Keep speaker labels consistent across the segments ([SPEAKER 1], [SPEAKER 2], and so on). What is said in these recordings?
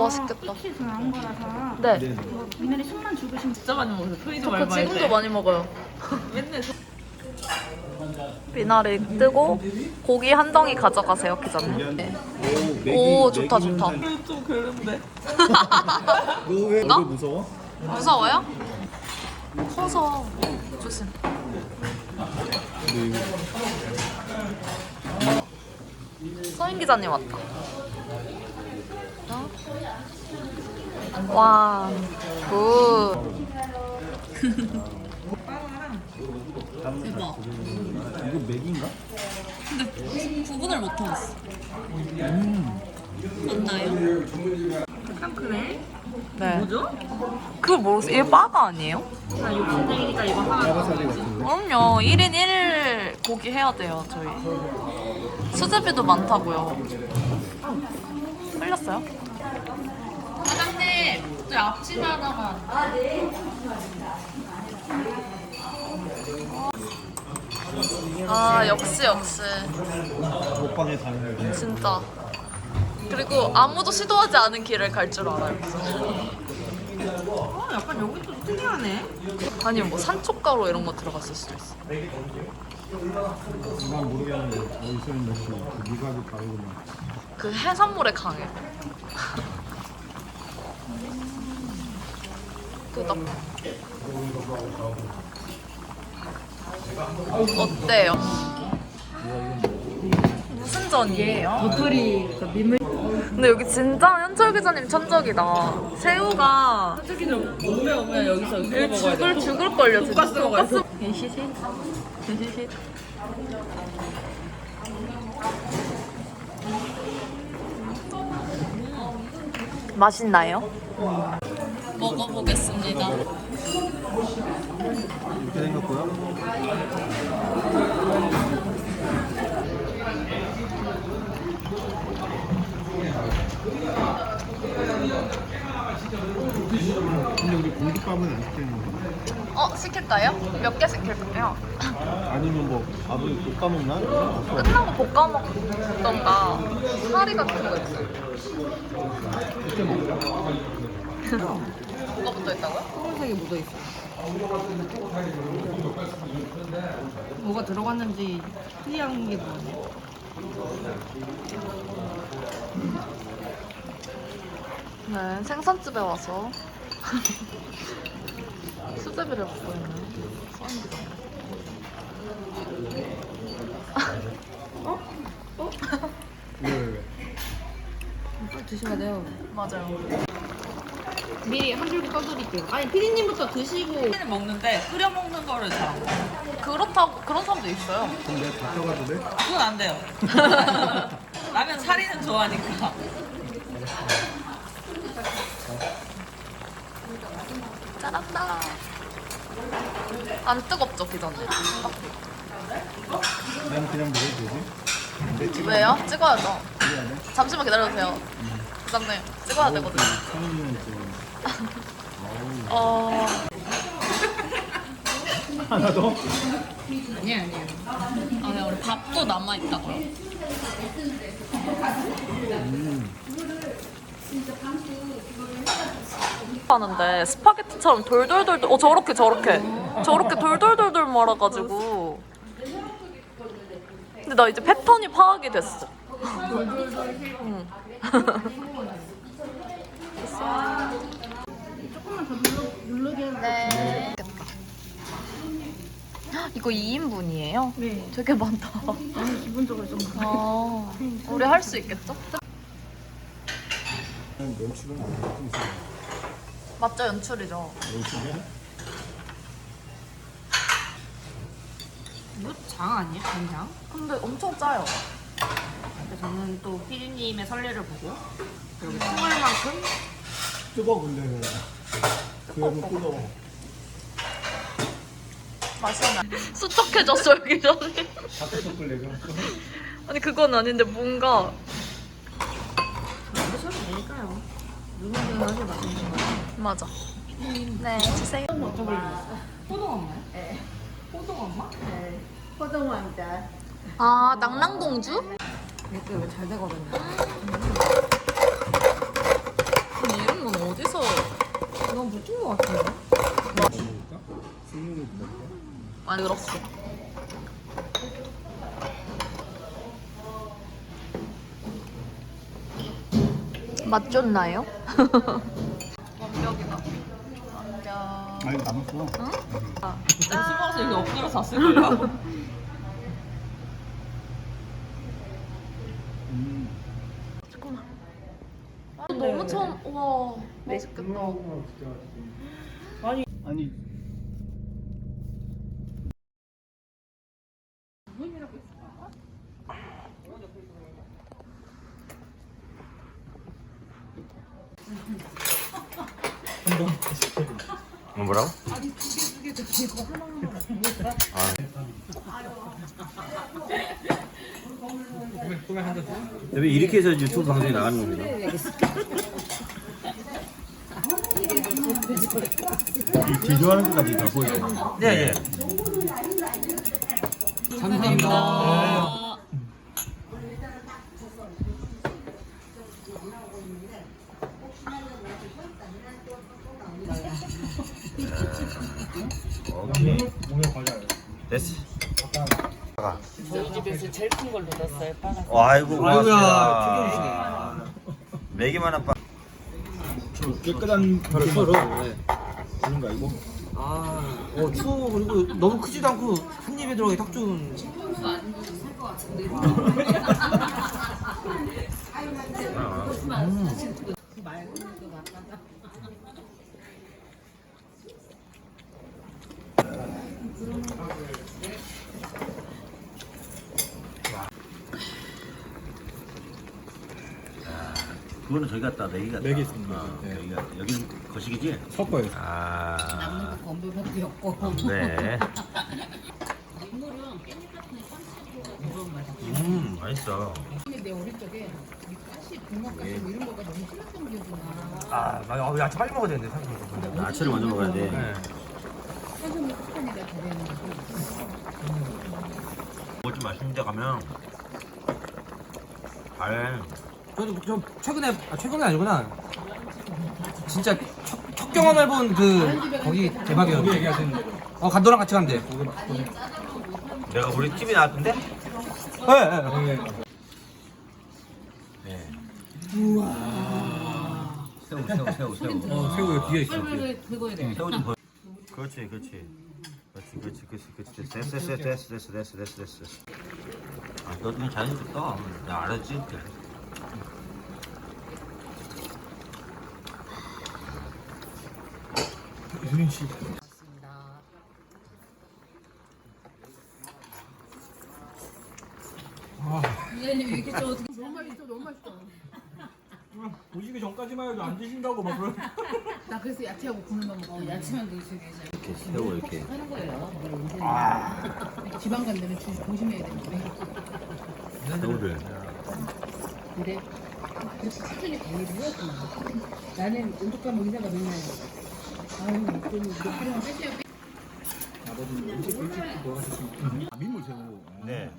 [SPEAKER 1] 네. 어, 맛있겠다.
[SPEAKER 2] 익히 들어간 거라서
[SPEAKER 1] 네.
[SPEAKER 2] 이거 미나리 숨만 죽으시면
[SPEAKER 3] 진짜 많이 먹어요.
[SPEAKER 1] 저 지금도
[SPEAKER 3] 때.
[SPEAKER 1] 많이 먹어요.
[SPEAKER 3] 맨날
[SPEAKER 1] 미나리 뜨고 고기 한 덩이 가져가세요, 기자님. 네. 오, 좋다, 좋다.
[SPEAKER 3] 그래도 좀 그런데.
[SPEAKER 4] 너왜
[SPEAKER 1] 나?
[SPEAKER 4] 무서워?
[SPEAKER 1] 무서워요? 커서 조심.
[SPEAKER 4] 이거
[SPEAKER 1] 서인 기자님 왔다. 와, 굿. 대박.
[SPEAKER 4] 이거 맥인가?
[SPEAKER 1] 구분을 못하겠어. 맞나요?
[SPEAKER 3] 약간 그래?
[SPEAKER 1] 네.
[SPEAKER 3] 뭐죠?
[SPEAKER 1] 그거 모르겠어요. 얘 바가 아니에요?
[SPEAKER 3] 나 욕심쟁이니까 이거 하나.
[SPEAKER 1] 그럼요. 1인 1 고기 해야 돼요, 저희. 수제비도 많다고요. 흘렸어요? 사장님, 저 앞치마 하나만. 아, 역시, 역시.
[SPEAKER 4] 다니는 거.
[SPEAKER 1] 진짜. 그리고 아무도 시도하지 않은 길을 갈 줄 알아요.
[SPEAKER 3] 어, 약간 여기 좀 특이하네.
[SPEAKER 1] 아니면 뭐 산초가루 이런 거 들어갔을 수도 있어.
[SPEAKER 4] 이건 모르겠는데 어디서 있는지 그 미각이 다르구나.
[SPEAKER 1] 그 해산물에 강해. 끄덕. 어때요? 무슨 전이에요?
[SPEAKER 3] 도토리 그 민물.
[SPEAKER 1] 근데 여기 진짜 현철 기자님 천적이다. 새우가
[SPEAKER 3] 솔직히 좀 오면 오면 여기서 그거 먹어야
[SPEAKER 1] 죽을
[SPEAKER 3] 돼.
[SPEAKER 1] 죽을 걸요. 진짜.
[SPEAKER 3] 돈가스 먹어야 돼.
[SPEAKER 1] 시시. 시시. 맛있나요? 먹어보겠습니다.
[SPEAKER 4] 이렇게 생겼고요. 근데 우리 공깃밥은 안 시키는 건가?
[SPEAKER 1] 어 시킬까요? 몇 개 시킬까요?
[SPEAKER 4] 아니면 뭐 밥을 볶아 먹나? 아,
[SPEAKER 1] 끝나고 볶아 먹던가 사리 같은 거 있어요.
[SPEAKER 4] 이렇게 먹자.
[SPEAKER 1] 뭐가 붙어 있다고요?
[SPEAKER 3] 검은색이 묻어 있어. 뭐가 들어갔는지 특이한 게 뭐네.
[SPEAKER 1] 네 생선집에 와서 수제비를 먹고 있는 수원기다.
[SPEAKER 4] 왜, 왜, 왜?
[SPEAKER 3] 빨리 드셔야 돼요.
[SPEAKER 1] 맞아요.
[SPEAKER 3] 미리 한 줄기 떠드릴게요. 아니 피디님부터 드시고. 피디는 먹는데 끓여 먹는 거를 잘 안 먹어요.
[SPEAKER 1] 그렇다고 그런 사람도 있어요.
[SPEAKER 4] 그럼 내가 바꿔가도 돼?
[SPEAKER 3] 그건 안 돼요. 라면 사리는 좋아하니까.
[SPEAKER 1] 짜란다. 안 뜨겁죠 기자님?
[SPEAKER 4] 난 그냥 먹어도 되지?
[SPEAKER 1] 왜요? 찍어야죠.
[SPEAKER 4] 해야 돼?
[SPEAKER 1] 잠시만 기다려주세요. 기자님 찍어야 되거든요. 어
[SPEAKER 4] 하나 더?
[SPEAKER 3] 아니야 아니야.
[SPEAKER 1] 아, 네, 우리 밥도 남아 있다고요? 하는데 스파게티처럼 돌돌돌 어 저렇게 저렇게 저렇게 돌돌돌돌 말아가지고 근데 나 이제 패턴이 파악이 됐어. 응.
[SPEAKER 2] 조금만 더 눌러, 누르게 해서
[SPEAKER 1] 네. 이거 2인분이에요?
[SPEAKER 2] 네.
[SPEAKER 1] 되게 많다.
[SPEAKER 2] 아니 기본적으로 좀
[SPEAKER 1] 아, 우리 할 수 있겠죠?
[SPEAKER 4] 안.
[SPEAKER 1] 맞죠, 연출이죠.
[SPEAKER 4] 면치냐?
[SPEAKER 3] 이거 장 아니야? 간장?
[SPEAKER 1] 근데 엄청 짜요.
[SPEAKER 3] 근데 저는 또 피디님의 선례를 보고 여기 통할 만큼
[SPEAKER 4] 뜨거 근데 그래도 뜨거워.
[SPEAKER 1] 맛있나? 수척해졌어, 여기 전에.
[SPEAKER 4] 닭도둑을 내가
[SPEAKER 1] 아니, 그건 아닌데, 뭔가.
[SPEAKER 3] 드셔도 되니까요. 누구든 하셔도 맛있는 거예요.
[SPEAKER 1] 맞아. 네, 주세요.
[SPEAKER 3] 호동 엄마요? 네. 호동 엄마? 포동왕자.
[SPEAKER 1] 아, 낭랑공주?
[SPEAKER 3] 이렇게 왜 잘 되거든요.
[SPEAKER 5] 근데 이런 건 어디서 너무 묻힌 것 같아요.
[SPEAKER 1] 많이 늘었어? 맛 좋나요? 완벽이다. 완벽.
[SPEAKER 4] 아니 남았어.
[SPEAKER 5] 응? 아, 짜. 수박에서 이게 엎드려서 샀을
[SPEAKER 1] 거야. 맛있겠다.
[SPEAKER 4] 아니
[SPEAKER 6] 어, 뭐라고? 왜 이렇게 해서 유튜브 방송에 나가는 겁니다.
[SPEAKER 4] 이 제조하는 것까지 다 보이죠.
[SPEAKER 6] 네, 예.
[SPEAKER 5] 감사합니다.
[SPEAKER 6] 오케이. 됐어.
[SPEAKER 5] 저희 집에서 제일 큰 걸로 넣었어요. 빨간.
[SPEAKER 6] 아이고, 고맙습니다.
[SPEAKER 7] 아이고야,
[SPEAKER 6] 매기만 한 빵.
[SPEAKER 4] 깨끗한 바로 서로. 그런 거 아니고?
[SPEAKER 7] 아, 어, 추워. 그리고 너무 크지도 않고 한 입에 들어가기 딱 좋은.
[SPEAKER 6] 그거는 저기 갔다, 매기 갔다.
[SPEAKER 4] 매기 있습니다.
[SPEAKER 6] 어,
[SPEAKER 4] 네.
[SPEAKER 6] 여기가, 여기는 거시기지?
[SPEAKER 4] 섞어요.
[SPEAKER 6] 아.
[SPEAKER 5] 건배밖에 없고.
[SPEAKER 6] 네. 음, 맛있어.
[SPEAKER 5] 내 어릴 적에 이 가시 분막 가시 뭐 이런 거가 너무 싫었던 기억이 나.
[SPEAKER 7] 아, 나 어, 야채 빨리 먹어야 되는데, 사실.
[SPEAKER 6] 야채를 먼저 먹어야 돼.
[SPEAKER 7] 네.
[SPEAKER 5] 한숨이 습관이가 되는 거.
[SPEAKER 6] 뭐좀 맛있는 데 가면 잘
[SPEAKER 7] 저도 좀 최근에 아, 최근이 아니구나. 진짜 첫, 첫 경험해 본그 거기
[SPEAKER 4] 대박이었는데.
[SPEAKER 7] 어 간도랑 같이 간대.
[SPEAKER 6] 내가 우리 팀이 나왔던데?
[SPEAKER 7] 예. 예,
[SPEAKER 4] 맞아요.
[SPEAKER 6] 네. 예. 우와. 새우, 새우, 새우, 새우.
[SPEAKER 7] 어, 새우에 뒤에 있어. 뒤에.
[SPEAKER 5] 그거에 대해.
[SPEAKER 6] 새우 좀 보. 그렇지, 그렇지. 그렇지, 그렇지, 그렇지, 그렇지. 됐어, 됐어, 됐어, 됐어, 됐어, 됐어, 됐어. 아, 너 되게 잘해줬다. 나 알았지?
[SPEAKER 4] 유진 씨.
[SPEAKER 5] 이사님 이렇게 좀 어떻게
[SPEAKER 4] 보시기 전까지만 해도 안 드신다고 막 그러.
[SPEAKER 5] 나 그래서 야채하고 국물만 먹고 야채만 드시게
[SPEAKER 6] 이렇게 새우 이렇게
[SPEAKER 5] 하는 거예요. 지방 간다면 주 조심해야 되는데.
[SPEAKER 6] 새우를
[SPEAKER 5] 그래. 그렇게 천천히 관리를 해야구나. 나는 온독한 뭐 의사가 맨날
[SPEAKER 4] 일찍. 아 민물 새우.
[SPEAKER 6] 네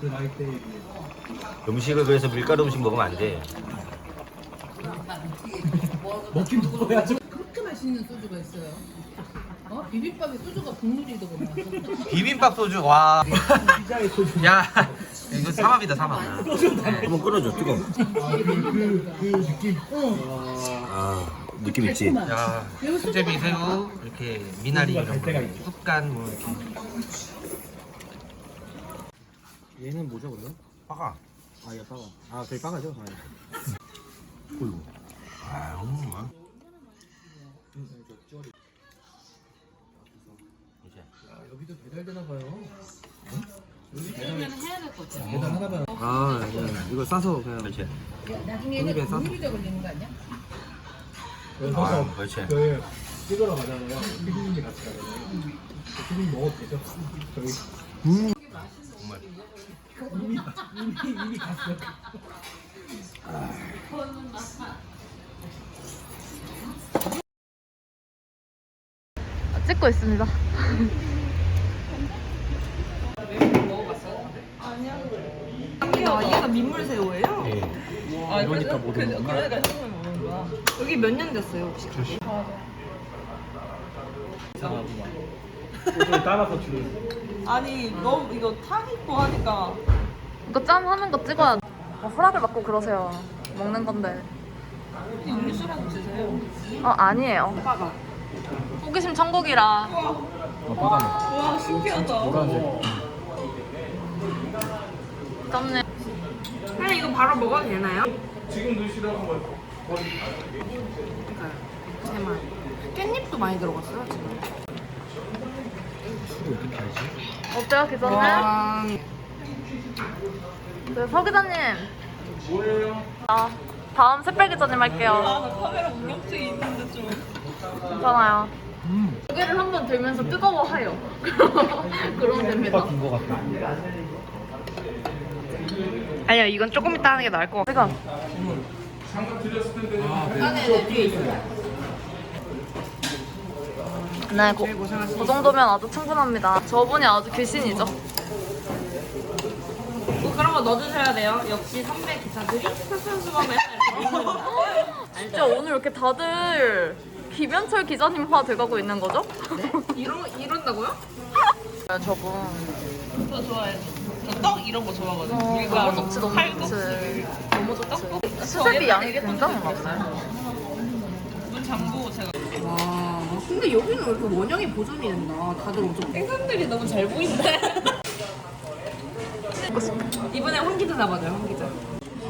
[SPEAKER 4] 그 나이.
[SPEAKER 6] 음식을 그래서 밀가루 음식 먹으면 안 돼
[SPEAKER 4] 먹긴 먹어야죠.
[SPEAKER 5] 그렇게 맛있는 소주가 있어요. 어? 비빔밥에 소주가 국물이더구나.
[SPEAKER 7] 비빔밥 소주, 와.
[SPEAKER 4] 피자의 소주.
[SPEAKER 7] 야, 이거 삼합이다, 삼합.
[SPEAKER 6] 한번 끊어줘 뜨거
[SPEAKER 4] 그, 그 느낌.
[SPEAKER 6] 아 느낌 있지
[SPEAKER 7] 야, 수제비 새우, 이렇게 미나리
[SPEAKER 4] 갈
[SPEAKER 7] 이런 거. 쑥간 뭐 이렇게. 얘는 뭐죠, 그러면?
[SPEAKER 6] 빠가
[SPEAKER 7] 아, 얘 빠가. 아, 되게 빠가죠? 아,
[SPEAKER 6] 어이구 아 음, 아. 이제
[SPEAKER 7] 아, 여기도 배달되나 봐요.
[SPEAKER 5] 그러면 해야 될것 같아.
[SPEAKER 7] 배달 하나 봐요. 아, 네. 이거 싸서 그냥.
[SPEAKER 6] 그렇지
[SPEAKER 5] 나중에는 더 걸리는 거 아니야?
[SPEAKER 6] 아 그렇지
[SPEAKER 4] 그 찍으러 가잖아요. 피디님이 같이 가잖아요. 피디님 먹어도 되죠? 저희
[SPEAKER 6] 정말
[SPEAKER 4] 이미 이미 이미 갔어요.
[SPEAKER 1] 찍고 있습니다.
[SPEAKER 5] 아, 얘가 민물 새우예요?
[SPEAKER 6] 예.
[SPEAKER 5] 아, 그러니까 모르는 그러니까
[SPEAKER 1] 거야? 여기 몇 년 됐어요 혹시?
[SPEAKER 4] 이상하구만. 소주를 따라서 주는.
[SPEAKER 1] 아니 너무 이거 탕 있고 하니까 이거 짠 하는 거 찍어야 돼. 어, 허락을 받고 그러세요. 먹는 건데. 음료수라도 드세요. 어 아니에요. 호기심 천국이라.
[SPEAKER 4] 어, 빨간색.
[SPEAKER 1] 와 신기하다.
[SPEAKER 4] 노란색.
[SPEAKER 1] 짠네.
[SPEAKER 3] 그냥 이거 바로 먹어도 되나요?
[SPEAKER 4] 지금 드시라고 뭐.
[SPEAKER 3] 제만 깻잎도 많이 들어갔어요 지금.
[SPEAKER 1] 어때요 기자님?
[SPEAKER 3] 와.
[SPEAKER 1] 그 서기자님.
[SPEAKER 4] 뭐예요?
[SPEAKER 1] 아 다음 새빨 기자님 할게요. 아나 카메라 울렁증 있는데 좀. 괜찮아요.
[SPEAKER 4] 음.
[SPEAKER 1] 고개를 한번 들면서 뜨거워해요. 그러면 됩니다.
[SPEAKER 4] 긴거 같다.
[SPEAKER 3] 아니야 이건 조금 이따 하는 게 나을 것 같아.
[SPEAKER 1] 네, 고, 그 정도면 아주 충분합니다. 저분이 아주 귀신이죠.
[SPEAKER 3] 뭐 그런 거 넣어주셔야 돼요. 역시 선배 기사들이 설설수범에
[SPEAKER 1] 진짜 오늘 이렇게 다들 김현철 기자님화 돼가고 있는 거죠?
[SPEAKER 3] 이런 이런다고요?
[SPEAKER 1] 저분.
[SPEAKER 3] 저 좋아해. 떡 이런 거 좋아하거든요.
[SPEAKER 1] 너무 좋지, 너무 좋지.
[SPEAKER 3] 너무 좋다.
[SPEAKER 1] 수제비 양이 굉장히 많아요.
[SPEAKER 3] 문 잠그고 제가. 와. 근데 여기는 왜 이렇게 원형이 보존이 된다. 다들 엄청 생선들이 너무 잘 보이는데. 이번에 황기자 잡아줘요 황기자.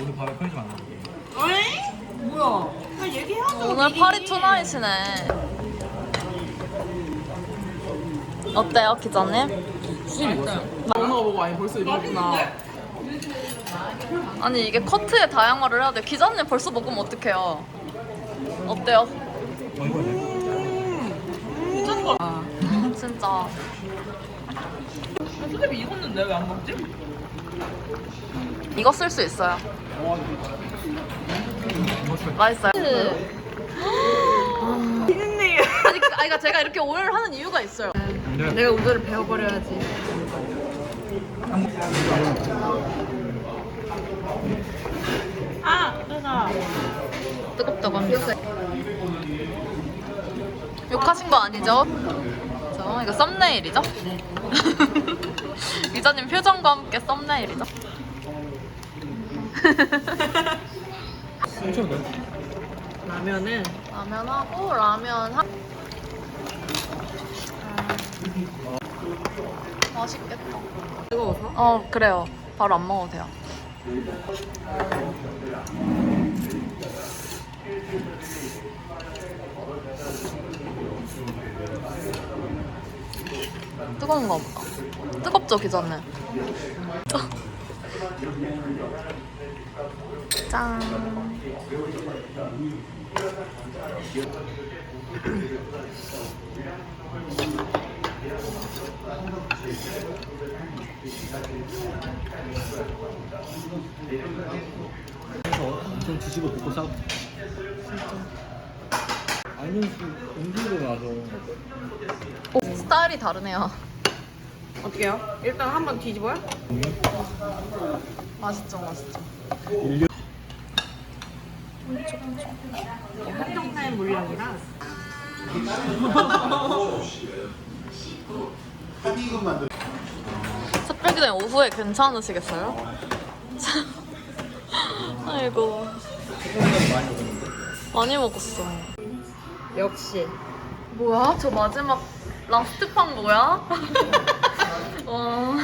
[SPEAKER 4] 오늘 밤에 편의점 안 가고.
[SPEAKER 3] 에이? 뭐야? 아 얘기해야죠.
[SPEAKER 1] 오늘
[SPEAKER 3] 미리.
[SPEAKER 1] 파리 투나잇이네. 어때요, 기자님?
[SPEAKER 3] 먹는 거 보고 아니 벌써 이러구나.
[SPEAKER 1] 아니 이게 커트의 다양화를 해야 돼. 기자님 벌써 먹으면 어떡해요? 어때요?
[SPEAKER 4] 어, 이거 내
[SPEAKER 3] 아.
[SPEAKER 1] 진짜.
[SPEAKER 3] 수제비 익었는데 왜 안 먹지?
[SPEAKER 1] 이거 쓸 수 있어요. 맛있어요?
[SPEAKER 3] 피디님.
[SPEAKER 1] 아니, 그- 아니, 그러니까 제가 이렇게 오해를 하는 이유가 있어요.
[SPEAKER 3] 내가 우도를 배워버려야지. 아, 뜨거.
[SPEAKER 1] 뜨겁다고 합니다. 욕하신 거 아니죠? 저 이거 썸네일이죠? 기자님 표정과 함께 썸네일이죠?
[SPEAKER 3] 라면은
[SPEAKER 1] 라면하고 라면 한... 음. 맛있겠다.
[SPEAKER 3] 뜨거워서?
[SPEAKER 1] 어 그래요. 바로 안 먹어도 돼요. 뜨거운가 보다. 뜨겁죠 기자님? 짠.
[SPEAKER 4] 해서 엄청 뒤집어 볶고 싸우. 알면서 은근히 나서
[SPEAKER 1] 오, 스타일이 다르네요.
[SPEAKER 3] 어떻게요? 일단 한번 뒤집어요?
[SPEAKER 1] 맛있죠, 맛있죠.
[SPEAKER 3] 한정타임 물량이라
[SPEAKER 1] 새벽이네 오후에 괜찮으시겠어요? 아이고 많이 먹었어.
[SPEAKER 3] 역시
[SPEAKER 1] 뭐야? 저 마지막 라스트 판 뭐야? 와